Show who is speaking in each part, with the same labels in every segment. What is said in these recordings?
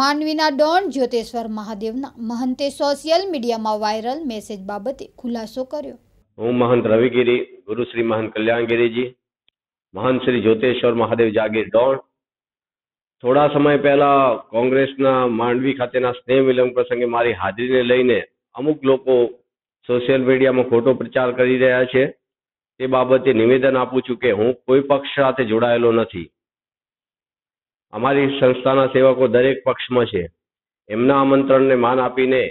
Speaker 1: માંડવીના ડોન જ્યોતેશ્વર મહાદેવના મહંતે સોશિયલ મીડિયામાં વાયરલ મેસેજ બાબતે ખુલાસો કર્યો.
Speaker 2: હું મહંત રવિગીરી, ગુરુ શ્રી મહંત કલ્યાણગીરીજી, મહંત શ્રી જ્યોતેશ્વર મહાદેવ જાગીર ડોન. થોડા સમય પહેલા કોંગ્રેસના માંડવી ખાતેના સ્નેહ વિલંબ પ્રસંગે મારી હાજરીને લઈને અમુક લોકો સોશિયલ મીડિયામાં ખોટો પ્રચાર કરી રહ્યા છે. તે બાબતે નિવેદન આપું છું કે હું કોઈ પક્ષ સાથે જોડાયેલો નથી. અમારી સંસ્થાના સેવકો દરેક પક્ષમાં છે. એમના આમંત્રણને માન આપીને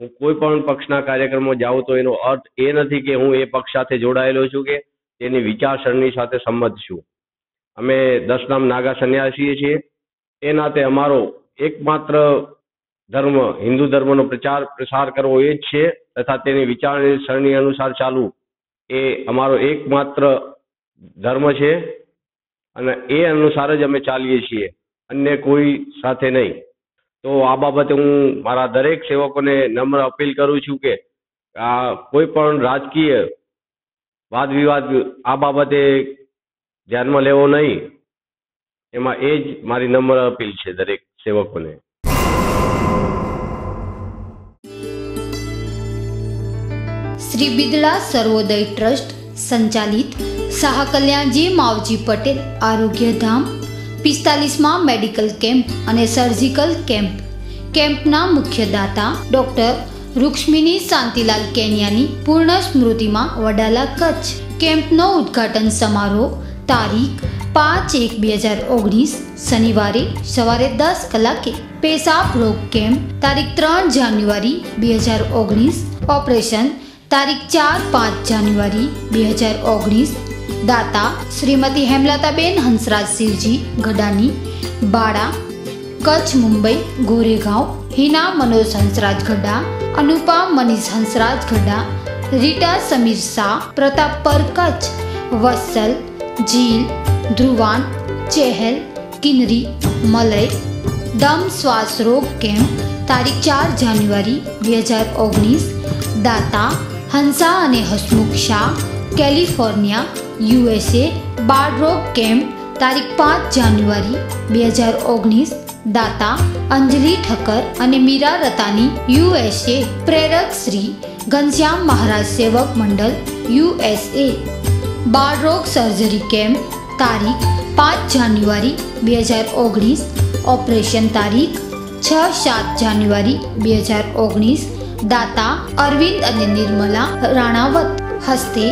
Speaker 2: હું કોઈ પણ પક્ષના કાર્યક્રમમાં જાઉં તો એનો અર્થ એ નથી કે હું એ પક્ષ સાથે જોડાયેલો છું કે તેની વિચારસરણી સાથે સંમત છું. અમે દસનામ નાગા સંન્યાસીએ છીએ. એ નાતે અમારો એકમાત્ર ધર્મ, હિન્દુ ધર્મનો પ્રચાર, પ્રસાર કરવો એ જ છે તથા તેની વિચારસરણી અનુસાર ચાલવું એ અમારો એકમાત્ર ધર્મ છે. અને એ અનુસાર જ અમે ચાલીએ છીએ, અન્ય કોઈ સાથે નહીં. તો આ બાબતે હું મારા દરેક સેવકોને નમ્ર અપીલ કરું છું કે આ કોઈ પણ રાજકીય વાદ વિવાદ આ બાબતે ધ્યાનમાં લેવો નહીં. એમાં એ જ મારી નમ્ર અપીલ છે દરેક સેવકોને.
Speaker 1: શ્રી બિદલા સર્વોદય ટ્રસ્ટ સંચાલિત શાહ કલ્યાણજી માવજી પટેલ આરોગ્યધામ, પિસ્તાલીસમાં મેડિકલ કેમ્પ અને સર્જિકલ કેમ્પ. કેમ્પના મુખ્ય દાતા ડોક્ટર રૂક્ષ્મિની શાંતિલાલ કેનિયાની પૂર્ણ સ્મૃતિમાં વડાલા કચ્છ. કેમ્પનો ઉદ્ઘાટન સમારોહ તારીખ પાંચ એક બે હજાર ઓગણીસ શનિવારે સવારે દસ કલાકે. પેશાબ રોગ કેમ્પ તારીખ ત્રણ જાન્યુઆરી બે હજાર ઓગણીસ. ઓપરેશન તારીખ ચાર પાંચ જાન્યુઆરી બે હજાર ઓગણીસ. દાતા શ્રીમતી હેમલતાબેન હંસરાજ શિવજી, ગડાની બાળા કચ્છ, મુંબઈ, ગોરેગાંવ, હિના, મનોજ હંસરાજ ગઢા અનુપા, મનીષ હંસરાજ ગઢા રીટા, સમીર શાહ, પ્રતાપ પર કચ્છ, વત્સલ જીલ ધ્રુવાન, ચહેલ, કિનરી, મલય, દમ શ્વાસ રોગ કેમ્પ તારીખ ચાર જાન્યુઆરી, બે હજાર ઓગણીસ, દાતા હંસા અને હસમુખ શાહ કેલિફોર્નિયા, યુએસએ રોગ કેમ્પ, તારીખ પાંચ જાન્યુઆરી, બે હજાર ઓગણીસ, દાતા, અંજલિ ઠક્કર અને મીરા રતાની, યુએસએ, પ્રેરક શ્રી, ઘનશ્યામ મહારાજ સેવક મંડળ, યુએસએ. બાળરોગ સર્જરી કેમ્પ, તારીખ પાંચ જાન્યુઆરી, બે હજાર ઓગણીસ, ઓપરેશન તારીખ છ સાત જાન્યુઆરી, બે હજાર ઓગણીસ, દાતા અરવિંદ અને નિર્મલા રાણાવત. હસ્તે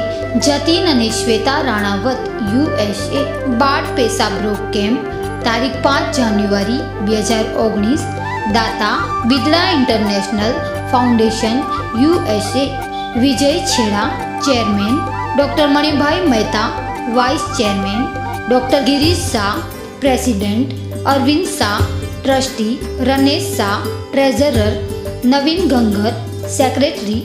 Speaker 1: જતીન અને શ્વેતા રાણાવત યુએસએ બાળ પેશાબ રોગ કેમ્પ, તારીખ પાંચ જાન્યુઆરી બે હજાર ઓગણીસ, દાતા Bidla international foundation USA Vijay Chheda, chairman, doctor Manibhai Mehta, vice chairman, doctor Girish Shah, president, Arvind Shah, trustee Ranesh Shah, treasurer, Navin Gangar, secretary